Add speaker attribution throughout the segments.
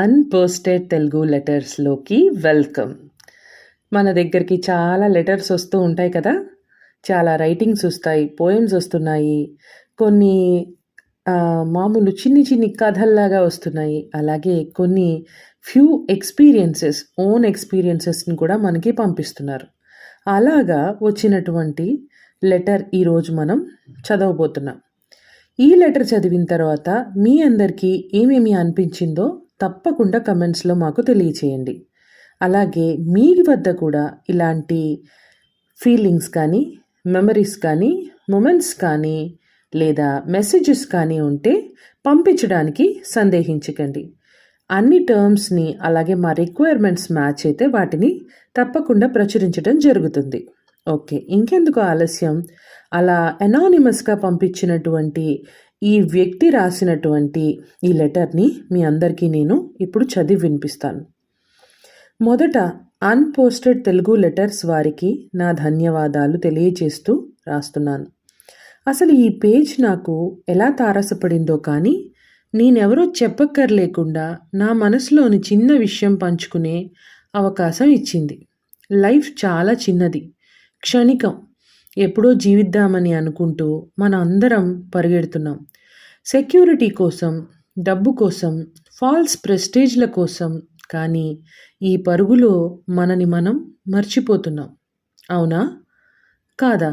Speaker 1: అన్‌పోస్టెడ్ Telugu లెటర్స్‌లోకి welcome. మన దగ్గరికి చాలా లెటర్స్ వస్తూ ఉంటాయి కదా! చాలా రైటింగ్స్ వస్తాయి పోయమ్స్ వస్తున్నాయి కొన్ని మామూలు చిన్ని చిన్ని కథల్లాగా వస్తున్నాయి. అలాగే కొన్ని ఫ్యూ ఎక్స్‌పీరియన్సెస్, ఓన్ ఎక్స్‌పీరియన్సెస్‌ని కూడా మనకి పంపిస్తున్నారు. అలాగా వచ్చినటువంటి లెటర్ ఈరోజు మనం చదవబోతున్నాం. ఈ లెటర్ చదివిన తర్వాత మీ అందరికీ ఏమేమి అనిపించిందో తప్పకుండా కమెంట్స్‌లో మాకు తెలియచేయండి. అలాగే మీ వద్ద కూడా ఇలాంటి ఫీలింగ్స్ కానీ, మెమరీస్ కానీ, మొమెంట్స్ కానీ లేదా మెసేజెస్ కానీ ఉంటే పంపించడానికి సందేహించకండి. అన్ని టర్మ్స్‌ని అలాగే మా రిక్వైర్మెంట్స్ మ్యాచ్ అయితే వాటిని తప్పకుండా ప్రచురించడం జరుగుతుంది. ఓకే. ఇంకెందుకు ఆలస్యం అలా అనానిమస్‌గా పంపించినటువంటి ఈ వ్యక్తి రాసినటువంటి ఈ లెటర్‌ని మీ అందరికీ నేను ఇప్పుడు చదివి వినిపిస్తాను. మొదట అన్‌పోస్టెడ్ తెలుగు లెటర్స్ వారికి నా ధన్యవాదాలు తెలియజేస్తూ రాస్తున్నాను. అసలు ఈ పేజ్ నాకు ఎలా తారసపడిందో కానీ నేనెవరో చెప్పక్కర్లేకుండా నా మనసులోని చిన్న విషయం పంచుకునే అవకాశం ఇచ్చింది. లైఫ్ చాలా చిన్నది. క్షణికం. ఎప్పుడో జీవిద్దామని అనుకుంటూ మన అందరం పరిగెడుతున్నాం. సెక్యూరిటీ కోసం, డబ్బు కోసం, ఫాల్స్ ప్రెస్టేజ్ల కోసం కానీ ఈ పరుగులో మనని మనం మర్చిపోతున్నాం. అవునా? కాదా?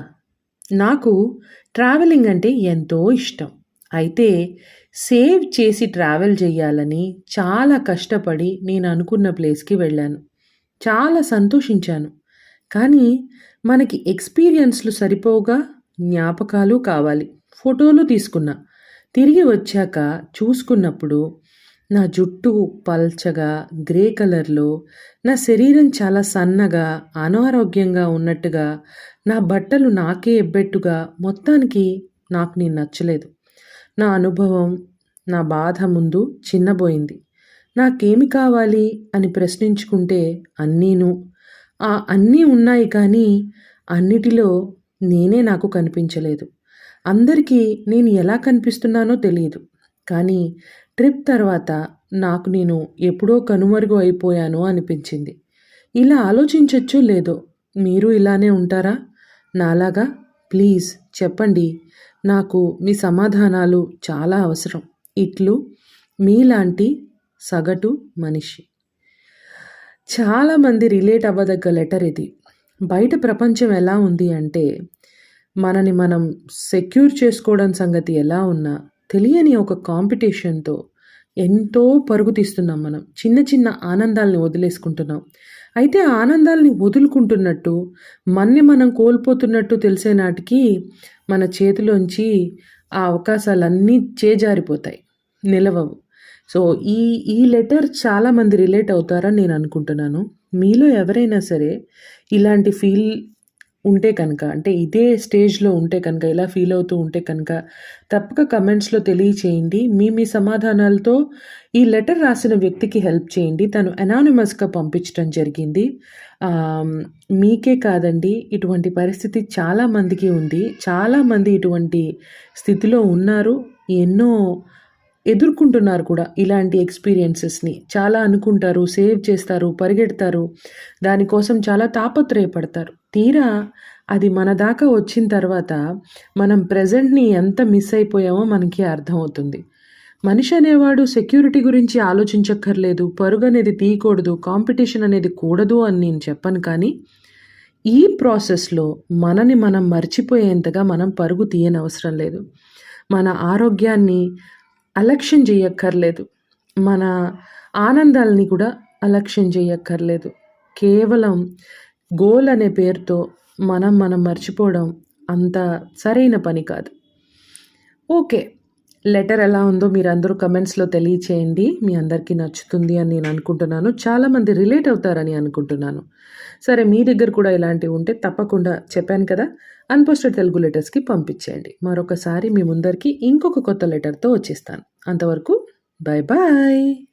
Speaker 1: నాకు ట్రావెలింగ్ అంటే ఎంతో ఇష్టం. అయితే సేవ్ చేసి ట్రావెల్ చేయాలని చాలా కష్టపడి నేను అనుకున్న ప్లేస్‌కి వెళ్ళాను. చాలా సంతోషించాను. కానీ మనకి ఎక్స్‌పీరియన్స్‌లు సరిపోగా జ్ఞాపకాలు కావాలి. ఫోటోలు తీసుకున్నా. తిరిగి వచ్చాక చూసుకున్నప్పుడు నా జుట్టు పల్చగా గ్రే కలర్‌లో, నా శరీరం చాలా సన్నగా, అనారోగ్యంగా ఉన్నట్టుగా, నా బట్టలు నాకే ఎబ్బెట్టుగా మొత్తానికి నాకు నేను నచ్చలేదు. నా అనుభవం, నా బాధ ముందు చిన్నబోయింది. నాకేమి కావాలి అని ప్రశ్నించుకుంటే అన్నీను. ఆ అన్నీ ఉన్నాయి కానీ అన్నిటిలో నేనే నాకు కనిపించలేదు. అందరికీ నేను ఎలా కనిపిస్తున్నానో తెలియదు కానీ ట్రిప్ తర్వాత నాకు నేను ఎప్పుడో కనుమరుగు అయిపోయాను అనిపించింది. ఇలా ఆలోచించొచ్చో లేదో మీరు ఇలానే ఉంటారా? నాలాగా? ప్లీజ్ చెప్పండి. నాకు మీ సమాధానాలు చాలా అవసరం. ఇట్లు మీలాంటి సగటు మనిషి. చాలామంది రిలేట్ అవ్వదగ్గ లెటర్ ఇది. బయట ప్రపంచం ఎలా ఉంది అంటే మనని మనం సెక్యూర్ చేసుకోవడం సంగతి ఎలా ఉన్నా తెలియని ఒక కాంపిటీషన్‌తో ఎంతో పరుగు తీస్తున్నాం మనం. చిన్న చిన్న ఆనందాల్ని వదిలేసుకుంటున్నాం. అయితే ఆ ఆనందాల్ని వదులుకుంటున్నట్టు, మన్ని మనం కోల్పోతున్నట్టు తెలిసే నాటికి మన చేతిలోంచి ఆ అవకాశాలన్నీ చేజారిపోతాయి. నిలవవు. సో ఈ ఈ లెటర్ చాలామంది రిలేట్ అవుతారని నేను అనుకుంటున్నాను. మీలో ఎవరైనా సరే ఇలాంటి ఫీల్ ఉంటే కనుక అంటే ఇదే స్టేజ్‌లో ఉంటే కనుక ఇలా ఫీల్ అవుతూ ఉంటే కనుక తప్పక కమెంట్స్‌లో తెలియచేయండి. మీ మీ సమాధానాలతో ఈ లెటర్ రాసిన వ్యక్తికి హెల్ప్ చేయండి. తను అనానిమస్‌గా పంపించడం జరిగింది. మీకే కాదండి ఇటువంటి పరిస్థితి చాలా మందికి ఉంది. చాలామంది ఇటువంటి స్థితిలో ఉన్నారు. ఎన్నో ఎదుర్కొంటున్నారు కూడా ఇలాంటి ఎక్స్‌పీరియన్సెస్‌ని. చాలా అనుకుంటారు, సేవ్ చేస్తారు, పరిగెడతారు. దానికోసం చాలా తాపత్రయపడతారు. తీరా అది మన దాకా వచ్చిన తర్వాత మనం ప్రజెంట్ని ఎంత మిస్ అయిపోయామో మనకి అర్థమవుతుంది. మనిషి అనేవాడు సెక్యూరిటీ గురించి ఆలోచించక్కర్లేదు. పరుగు అనేది తీయకూడదు. కాంపిటీషన్ అనేది కూడదు అని నేను చెప్పను కానీ ఈ ప్రాసెస్‌లో మనని మనం మర్చిపోయేంతగా మనం పరుగు తీయనవసరం లేదు. మన ఆరోగ్యాన్ని అలక్ష్యం చేయక్కర్లేదు మన ఆనందాల్ని కూడా అలక్ష్యం చేయక్కర్లేదు కేవలం గోల్ అనే పేరుతో మనం మనం మర్చిపోవడం అంత సరైన పని కాదు. ఓకే. లెటర్ ఎలా ఉందో మీరందరూ కమెంట్స్‌లో తెలియచేయండి. మీ అందరికీ నచ్చుతుంది అని నేను అనుకుంటున్నాను. చాలామంది రిలేట్ అవుతారని అనుకుంటున్నాను. సరే మీ దగ్గర కూడా ఇలాంటివి ఉంటే తప్పకుండా చెప్పాను కదా! అన్‌పోస్టెడ్ తెలుగు లెటర్స్‌కి పంపించేయండి. మరొకసారి మీ ముందరికి ఇంకొక కొత్త లెటర్‌తో వచ్చేస్తాను. అంతవరకు బై బాయ్.